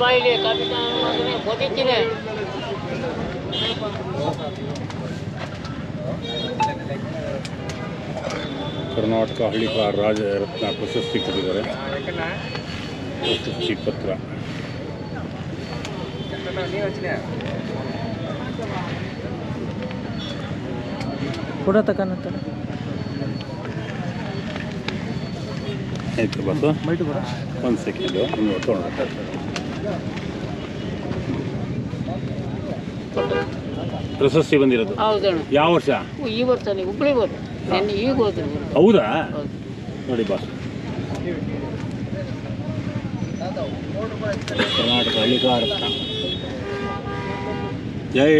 ಬಾಯಿಲಿ ಕಾಪಿತಾನೆ ಬದುಕಿನೇ ಕರ್ನಾಟಕ ಹಳ್ಳಿಕಾರ ರಾಜ ರತ್ನ ಪ್ರಶಸ್ತಿ ಕೊಟ್ಟಿದ್ದಾರೆ ಪ್ರಶಸ್ತಿ ಪತ್ರ ಫೋಟೋ ತಗೊಂತ ಆಯ್ತು ಬಸ್ಸು ಬರ ಒಂದು ಸೆಕೆಂಡು ಒಂದು ತೊಗೊಂಡು ಪ್ರಶಸ್ತಿ ಬಂದಿರೋದು. ಹೌದಣ್ಣ ಯಾವ ವರ್ಷ? ಈ ವರ್ಷ ಹುಬ್ಳಿ ಈಗ ಹೋದ್ರು ಹೌದಾ? ಹೌದು. ನೋಡಿ ಬಾಸ್ ಕರ್ನಾಟಕ ಹಳ್ಳಿಕಾರ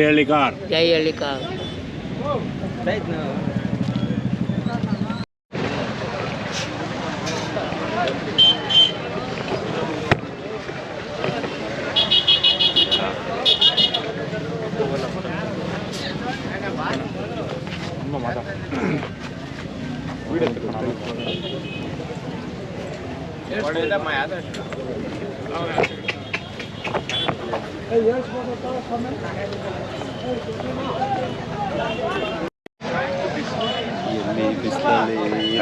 ಹಳ್ಳಿಕಾರ್. ಜೈ ಹಳ್ಳಿಕಾರ್.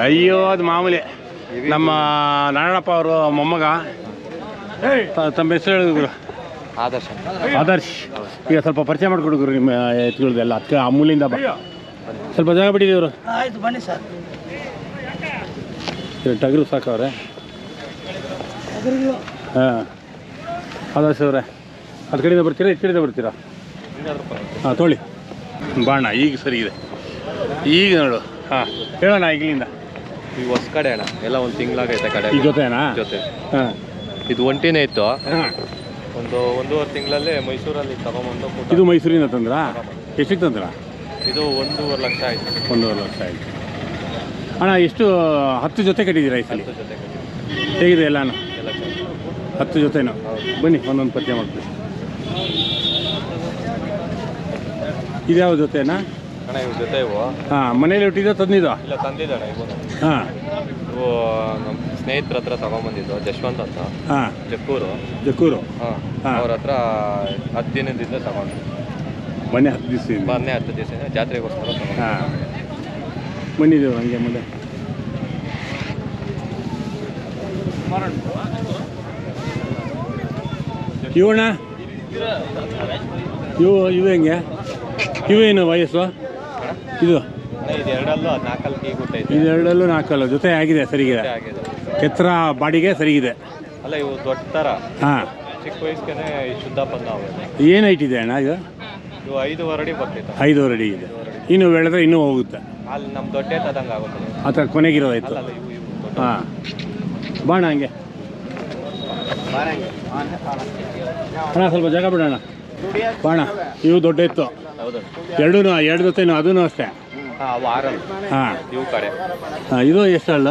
ಅಯ್ಯೋ ಅದು ಮಾಮೂಲಿ. ನಮ್ಮ ನಾರಾಯಣಪ್ಪ ಅವರು ಮೊಮ್ಮಗ. ತಮ್ಮ ಹೆಸರು ಹೇಳಿದ್ರು ಆದರ್ಶ. ಆದರ್ಶ್. ಈಗ ಸ್ವಲ್ಪ ಪರಿಚಯ ಮಾಡಿಕೊಡುಗ್ರು ನಿಮ್ಮ ಎತ್ತುಗಳದೆಲ್ಲ ಅದಕ್ಕೆ ಅಮೂಲಿಂದ ಬಾ. ಸ್ವಲ್ಪ ಜಾಗ ಬಿಟ್ಟಿದ್ದೀವ್ರು ಆಯ್ತು ಬನ್ನಿ ಸರ್. ಟಗರು ಸಾಕವ್ರೆ ಹಾಂ. ಆದರ್ಶ ಅವರೇ ಅದು ಕಡೆಯಿಂದ ಬರ್ತೀರಾ ಈ ಕಡೆಯಿಂದ ಬರ್ತೀರಾ? ಹಾಂ ತೊಳಿ ಬಾಣ ಈಗ ಸರಿ ಇದೆ. ಈಗ ನೋಡು. ಹಾಂ ಹೇಳೋಣ ಈಗಲಿಂದ. ಈ ಹೊಸ ಕಡೆ ಅಣ್ಣ. ಎಲ್ಲ ಒಂದು ತಿಂಗಳಾಗೈತೆ ಕಡೆ. ಈ ಜೊತೆನಾ? ಜೊತೆ. ಹಾಂ. ಇದು ಒಂಟಿನೇ ಇತ್ತು. ಹಾಂ. ಒಂದು ಒಂದೂವರೆ ತಿಂಗಳಲ್ಲಿ ಮೈಸೂರಲ್ಲಿ ತಗೊಂಬಂದು ಇದು ಮೈಸೂರಿಂದ ತಂದ್ರಾ? ಎಷ್ಟಿಗೆ ತಂದ್ರಾ? ಇದು ಒಂದೂವರೆ ಲಕ್ಷ ಆಯ್ತು. ಒಂದೂವರೆ ಲಕ್ಷ ಆಯಿತು. ಅಣ್ಣ ಎಷ್ಟು ಹತ್ತು ಜೊತೆ ಕಟ್ಟಿದ್ದೀರಾ ಈ ಸಲ? ಹೇಗಿದೆ ಎಲ್ಲಾನು? ಎಲ್ಲ ಚೆನ್ನಾಗಿ ಹತ್ತು ಜೊತೆನು? ಬನ್ನಿ ಒಂದೊಂದು ಪರಿಚಯ ಮಾಡ್ತೀವಿ ಇದ್ಯಾವ ಜೊತೆನಾ? ಅಣ್ಣ ಇವ್ರ ಜೊತೆ ಇವು. ಹಾಂ ಮನೇಲಿ ಹುಟ್ಟಿದ್ದೋ ತಂದಿದ್ದೋ ಇಲ್ಲ ತಂದಿದ್ದಣ ಇವು ಹಾಂ. ಇವು ನಮ್ಮ ಸ್ನೇಹಿತರ ಹತ್ರ ತಗೊಂಬಂದಿದ್ದು ಜಶ್ವಂತ್ ಅಂತ. ಹಾಂ. ಜಕ್ಕೂರು. ಜಕ್ಕೂರು? ಹಾಂ. ಹಾ. ಅವ್ರ ಹತ್ರ ಹತ್ತು ದಿನದಿಂದ ತಗೊಂಡು ಮೊನ್ನೆ ಹತ್ತು ದಿವಸ ಮೊನ್ನೆ ಹತ್ತು ದಿವಸ ಜಾತ್ರೆಗೋಸ್ಕರ ಹಾಂ. ಬಂದಿದ್ದೇವೆ ಹಂಗೆ ಮುಂದೆ ಇವಣ್ಣ? ಇವು ಇವು ಹೆಂಗೆ? ಇವೇನು ವಯಸ್ಸು? ಇದು? ಇದು ಇದೆರಡಲ್ಲೂ ನಾಲ್ಕಲ್ಲ ಜೊತೆ ಆಗಿದೆ ಸರಿಗಿದೆ. ಕೆತ್ತರ ಬಾಡಿಗೆ ಸರಿಗಿದೆ. ಅಲ್ಲ ಇವು ದೊಡ್ಡ ಥರ. ಹಾಂ. ಚಿಕ್ಕ ವಯಸ್ಸಿಗೆ ಶುದ್ಧ ಬಂದ ಏನು ಐಟಿದೆ ಅಣ್ಣ ಅಣ್ಣ ಇದು ಇವು ಐದು ವರಡಿ ಬರ್ತಿತ್ತು. ಐದೂವರೆ ಅಡಿ ಇದೆ. ಇನ್ನು ಬೆಳೆದ್ರೆ ಇನ್ನೂ ಹೋಗುತ್ತೆ. ಅಲ್ಲಿ ನಮ್ಮ ದೊಡ್ಡ ಎತ್ತದಂಗೆ ಆಗುತ್ತೆ. ಆ ಥರ ಕೊನೆಗಿರೋದಾಯ್ತು ಅಲ್ಲ ಅಲ್ಲ ಇವು ಇವು ದೊಡ್ಡ ಹಾಂ. ಬಾಣ ಹಂಗೆ. ಅಣ್ಣ ಸ್ವಲ್ಪ ಜಾಗ ಬಿಡೋಣ. ಬಾಣ ಇವು ದೊಡ್ಡ ಇತ್ತು ಹೌದು. ಎರಡೂ ಎರಡು ಜೊತೆನೂ ಅದೂ ಅಷ್ಟೇ. ಹಾಂ ಇದು ಎಷ್ಟು ಹಾಂ. ಇವು ಕಡೆ. ಹಾಂ ಇದು ಎಷ್ಟಲ್ಲ?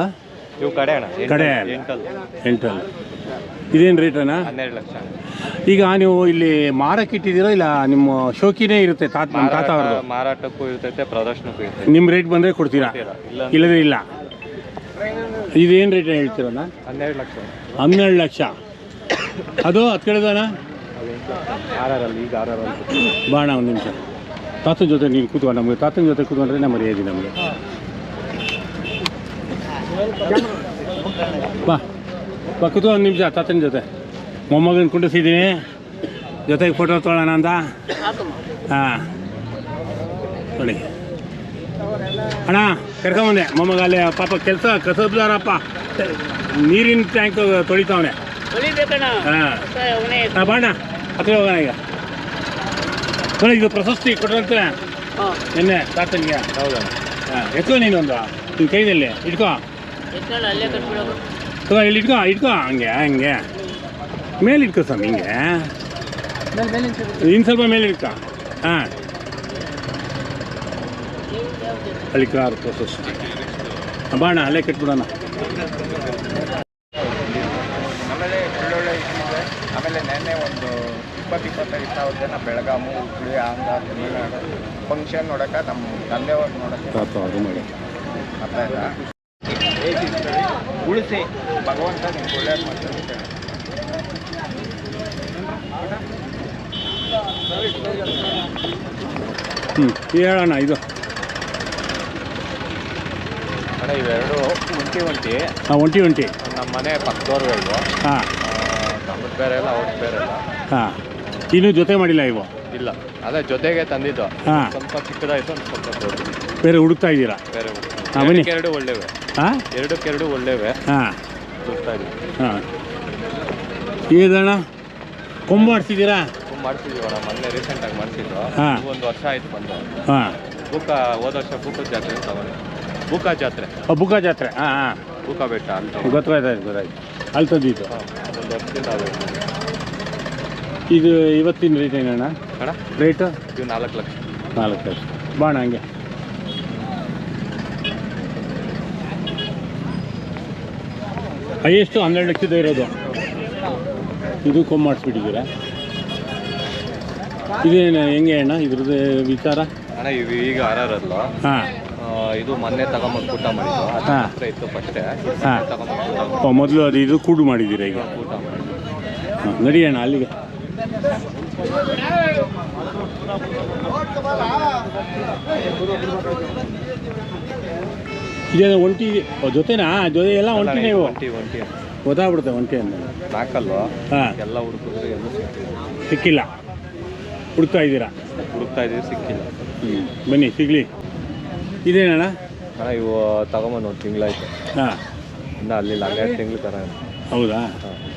ಇವು ಕಡೆ ಅಣ್ಣ. ಕಡೆ. ಎಂಟಲ್ ಎಂಟಲ್ಲ. ಇದೇನು ರೇಟ್ ಅಣ್ಣ? ಹನ್ನೆರಡು ಲಕ್ಷ. ಈಗ ನೀವು ಇಲ್ಲಿ ಮಾರಕ್ಕೆ ಇಟ್ಟಿದ್ದೀರೋ ಇಲ್ಲ ನಿಮ್ಮ ಶೋಕಿನೇ ಇರುತ್ತೆ ತಾತ ನಮ್ಮ ತಾತ ಅವ್ರದ್ದು? ಮಾರಾಟಕ್ಕೂ ಇರ್ತೈತೆ ಪ್ರದರ್ಶನಕ್ಕೂ ಇರ್ತೈತೆ. ನಿಮ್ಮ ರೇಟ್ ಬಂದರೆ ಕೊಡ್ತೀರಾ? ಕೊಡ್ತೀರಾ? ಇಲ್ಲ ಇಲ್ಲದ್ರೆ ಇಲ್ಲ. ಇದೇನು ರೇಟ್ ಹೇಳ್ತೀರಣ್ಣ ಹನ್ನೆರಡು ಲಕ್ಷ. ಹನ್ನೆರಡು ಲಕ್ಷ. ಅದು ಹತ್ತು ಕಡೆದಣ್ಣ ಆರಲ್ಲಿ ಈಗ ಆರಲ್ಲಿ ಬಾಣ ಒಂದು ನಿಮಿಷ. ತಾತನ ಜೊತೆ ನೀನು ಕೂತ್ಕೊಂಡು ನಮಗೆ ತಾತನ ಜೊತೆ ಕೂತ್ಕೊಂಡ್ರೆ ಮರ್ಯಾದೆ ನಮಗೆ. ಬಾ. ಕೂತ್ಕೊ ಒಂದು ನಿಮಿಷ ತಾತನ ಜೊತೆ. ಮೊಮ್ಮಗನ ಕುಂಡಿಸಿದ್ದೀನಿ ಜೊತೆಗೆ ಫೋಟೋ ತೊಗೊಳ್ಳೋಣ ಅಂತ. ಹಾಂ. ನೋಡಿ. ಅಣ್ಣ ಕರ್ಕೊಂಬಂದೆ. ಮೊಮ್ಮಗ ಅಲ್ಲಿ ಪಾಪ ಕೆಲಸ ಕಸಬ್ದಾರಪ್ಪ. ನೀರಿನ ಟ್ಯಾಂಕ್ ತೊಳಿತಾವನೆ. ಹಾಂ. ಬಾಣ ಹತ್ತಿರ ಹೋಗೋಣ ಈಗ. ನೋಡಿ ಇದು ಪ್ರಶಸ್ತಿ ಕೊಟ್ಟರಂತೆ ಹಾಂ. ನಿನ್ನೆ ತಾತನಿಗೆ. ಹೌದಾ ಹಾಂ ಎತ್ಕೊ ನೀನೊಂದು. ನಿನ್ನ ಕೈದಲ್ಲಿ ಇಟ್ಕೋ. ಇಲ್ಲಿ ಇಟ್ಕೋ ಇಟ್ಕೋ ಹಂಗೆ ಹಂಗೆ. ಮೇಲೆ ಇಟ್ಕೋ ಸ್ವಾಮಿ ಹಿಂಗೆ. ಇನ್ನು ಸ್ವಲ್ಪ ಮೇಲೆ ಇಟ್ಕೋ. ಹಾಂ. ಅಲ್ಲಿ ಕಾರು ಪ್ರೊಸೆಸ್ ಬಾಣ ಅಲ್ಲೇ ಕಟ್ಬಿಡೋಣ. ಆಮೇಲೆ ಒಳ್ಳೊಳ್ಳೆ ಇದೆ ಆಮೇಲೆ ನೆನ್ನೆ ಒಂದು ಇಪ್ಪತ್ತು ಇಪ್ಪತ್ತೈದು ಸಾವಿರ ಜನ ಬೆಳಗಾಮು ಹುಬ್ಳಿ ಆಂಧ್ರ ತಮಿಳ್ನಾಡು ಫಂಕ್ಷನ್ ನೋಡೋಕೆ ನಮ್ಮ ತಂದೆಯವ್ರು ನೋಡೋಕೆ ಅರ್ಥ ಅದು ಮಾಡಿ ಬರ್ತಾ ಇಲ್ಲ ಉಳಿಸಿ. ಭಗವಂತ ನಿಮ್ಗೆ ಒಳ್ಳೇದು ಮಾಡ್ತಾರೆ ಹ್ಞೂ ಹೇಳೋಣ ಇದು. ಅಣ್ಣ ಇವೆರಡು ಒಂಟಿ ಒಂಟಿ. ಹಾಂ ಒಂಟಿ ಒಂಟಿ. ನಮ್ಮ ಮನೆ ಪಕ್ಕದವ್ರುಗಳು ಹಾಂ. ನಮ್ಮ ಬೇರೆ ಇಲ್ಲ ಅವ್ರ ಬೇರೆ ಇಲ್ಲ. ಹಾಂ. ಇನ್ನೂ ಜೊತೆ ಮಾಡಿಲ್ಲ ಇವು? ಇಲ್ಲ. ಅದೇ ಜೊತೆಗೆ ತಂದಿದ್ದು. ಹಾಂ. ಸ್ವಲ್ಪ ಚಿಕ್ಕದಾಯಿತು ಸ್ವಲ್ಪ ಬೇರೆ ಹುಡುಕ್ತಾ ಇದ್ದೀರಾ? ಬೇರೆ ಹುಡುಕ್ತಾ ಎರಡು ಒಳ್ಳೆಯವೆ. ಹಾಂ ಎರಡಕ್ಕೆರಡು ಒಳ್ಳೆವೆ. ಹಾಂ. ಹಾಂ. ಇದಣ್ಣ ಕೊಂಬು ಮೊನ್ನೆ ರೀಸೆಂಟಾಗಿ ಹಾಂ. ಒಂದು ವರ್ಷ ಆಯ್ತು ಬಂದು. ಹಾಂ. ಬುಕ್ಕ ಹೋದ ವರ್ಷ ಜಾತ್ರೆ ತಗೊಂಡು ಜಾತ್ರೆ. ಬುಕ್ಕ ಜಾತ್ರೆ. ಹಾಂ ಹಾಂ. ಬುಕ್ಕ ಬೆಟ್ಟ ಅಂತ. ಗೊತ್ತಾಯ್ತು ಗೊತ್ತಾಯ್ತು. ಅಲ್ಲಿ ತಂದಿದ್ದು. ಒಂದು ವರ್ಷದಿಂದ ಅದು ಇದು. ಇವತ್ತಿನ ರೇಟ್ ಏನಣ್ಣ ರೇಟ್ ರೇಟು ಇದು ನಾಲ್ಕು ಲಕ್ಷ. ನಾಲ್ಕು ಲಕ್ಷ. ಬಾಣ ಹಂಗೆ. ಹೈಯೆಸ್ಟು ಹನ್ನೆರಡು ಲಕ್ಷದ ಇರೋದು. ಇದು ಕೊಂಬು ಮಾಡಿಸ್ಬಿಟ್ಟಿದ್ದೀರಾ? ಇದೇನು ಹೆಂಗೆ ಅಣ್ಣ ಇದ್ರದ್ದು ವಿಚಾರ? ಅಣ್ಣ ಇದು ಈಗ ಆರಲ್ಲ ಹಾಂ. ಇದು ಮೊನ್ನೆ ತಗೊಂಬಂದು ಊಟ ಮಾಡಿದ್ದು. ಅದು ಹಾ. ಹತ್ರ ಇತ್ತು ಫಸ್ಟೇ. ಹಾ. ತಗೊಂಬಂದು ಮೊದಲು ಅದು ಇದು ಕೂಡು ಮಾಡಿದ್ದೀರಾ ಈಗ? ಊಟ ಮಾಡಿ ಹಾಂ ಅಣ್ಣ ಅಲ್ಲಿಗೆ. ಇದೇನು ಒಂಟಿ ಜೊತೆನಾ? ಜೊತೆ ಎಲ್ಲ ಒಂಟಿನೇ ಇವು? ಒಂಟಿ ಒಂಟಿ. ಗೊತ್ತಾಗ್ಬಿಡುತ್ತೆ ಒಂಟಿ ಅಂತ ನಾಲ್ಕಲ್ಲು ಹಾಂ. ಎಲ್ಲ ಹುಡುಕಿದ್ರೆ ಎಲ್ಲೂ ಸಿಕ್ಕಿಲ್ಲ. ಸಿಕ್ಕಿಲ್ಲ. ಹುಡುಕ್ತಾ ಇದ್ದೀರಾ? ಹುಡುಕ್ತಾ ಇದೀವಿ ಸಿಕ್ಕಿಲ್ಲ. ಹ್ಞೂ ಬನ್ನಿ ಸಿಗಲಿ. ಇದೇನಣ್ಣ? ಅಣ್ಣ ಇವು ತಗೊಂಬಂದು ಒಂದು ತಿಂಗಳಾಯ್ತು. ಹಾಂ. ಇನ್ನು ಅಲ್ಲಿಲ್ಲ ಹನ್ನೆರಡು ತಿಂಗಳು ಥರ ಹೌದಾ?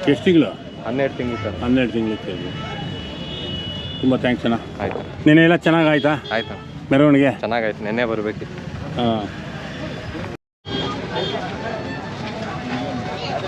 ಎಷ್ಟು ತಿಂಗಳು? ಹನ್ನೆರಡು ತಿಂಗಳು ಸರ್ ಹನ್ನೆರಡು ತಿಂಗಳು ಇತ್ತು ತುಂಬ ಥ್ಯಾಂಕ್ಸ್ ಅಣ್ಣ. ಆಯ್ತು. ನೆನೆ ಎಲ್ಲ ಚೆನ್ನಾಗಾಯ್ತಾ ಆಯ್ತು? ಮೆರವಣಿಗೆ? ಚೆನ್ನಾಗಾಯ್ತು ನೆನ್ನೆ ಬರಬೇಕಿತ್ತು. ಹಾಂ.